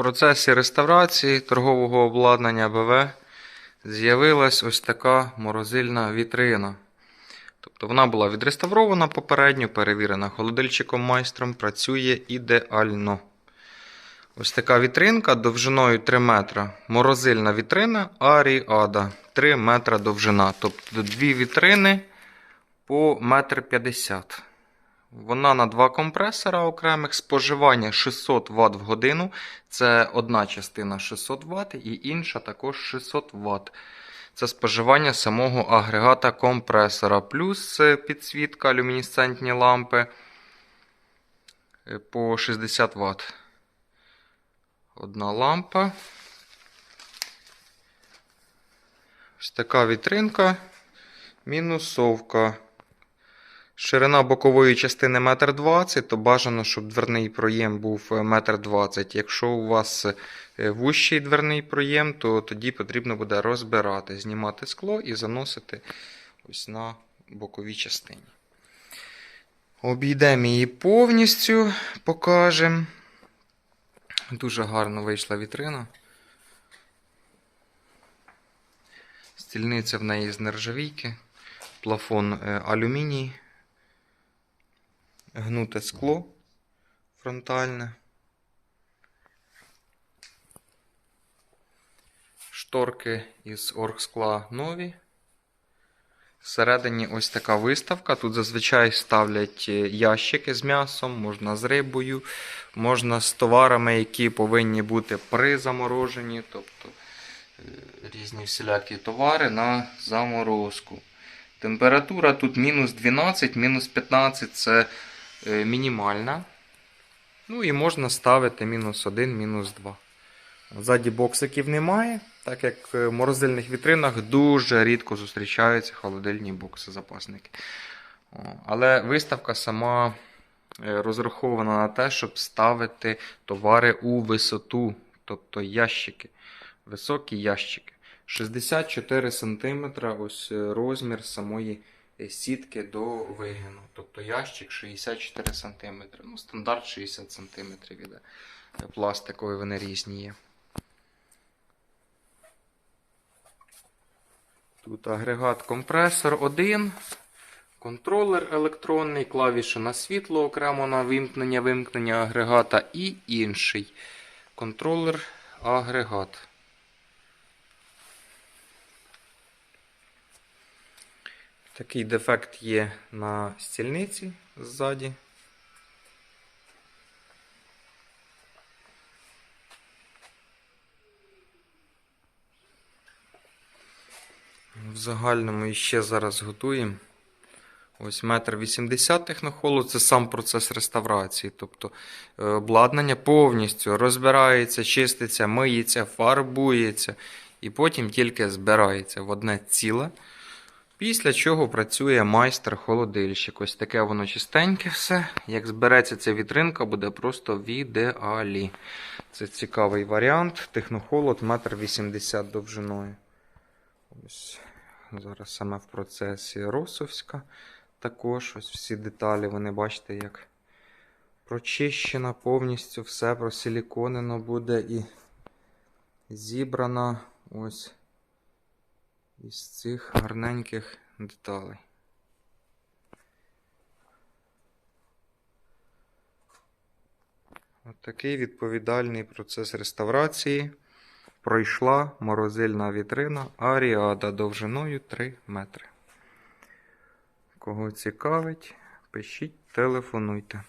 процесі реставрації торгового обладнання БВ з'явилась ось така морозильна вітрина. Тобто вона була відреставрована попередньо, перевірена холодильчиком майстром, працює ідеально. Ось така вітринка довжиною 3 метра. Морозильна вітрина Аріада. 3 метра довжина. Тобто дві вітрини по 1,50 м. Вона на два компресора окремих. Споживання 600 Вт в годину. Це одна частина 600 Вт і інша також 600 Вт. Це споживання самого агрегата компресора. Плюс е, підсвітка, люмінесцентні лампи е, по 60 Вт. Одна лампа. Ось така вітринка. Мінусовка. Ширина бокової частини 1,20 м, то бажано, щоб дверний проєм був 1,20 м. Якщо у вас е, вущий дверний проєм, то тоді потрібно буде розбирати, знімати скло і заносити ось на боковій частині. Обійдемо її повністю, покажемо. Дуже гарно вийшла вітрина. Стільниця в неї з нержавійки, плафон е, алюміній, гнуте скло фронтальне. Шторки із оргскла нові. Всередині ось така виставка. Тут зазвичай ставлять е, ящики з м'ясом, можна з рибою, можна з товарами, які повинні бути при замороженні, тобто е, різні всілякі товари на заморозку. Температура тут мінус 12, мінус 15 це мінімальна. Ну і можна ставити мінус 1, мінус 2. Ззаді боксиків немає, так як в морозильних вітринах дуже рідко зустрічаються холодильні бокси запасники. Але виставка сама е, розрахована на те, щоб ставити товари у висоту, тобто ящики, високі ящики. 64 см ось е, розмір самої е, сітки до вигину. Тобто ящик 64 см. Ну, стандарт 60 см іде. Пластикові вони різні є. Тут агрегат компресор 1, контролер електронний, клавіші на світло окремо на вимкнення, вимкнення агрегата і інший контролер агрегат. Такий дефект є на стільниці ззаді. В загальному іще зараз готуємо. Ось метр вісімдесят технохолу це сам процес реставрації. Тобто е, обладнання повністю розбирається, чиститься, миється, фарбується і потім тільки збирається в одне ціле. Після чого працює майстер-холодильщик. Ось таке воно чистеньке все. Як збереться ця вітринка, буде просто в ідеалі. Це цікавий варіант. Технохолод 1,80 м довжиною. Ось зараз саме в процесі Росовська. Також ось всі деталі, вони бачите, як прочищена повністю, все просиліконено буде і зібрана ось із цих гарненьких деталей. От відповідальний процес реставрації пройшла морозильна вітрина Аріада довжиною 3 метри. Кого цікавить, пишіть, телефонуйте.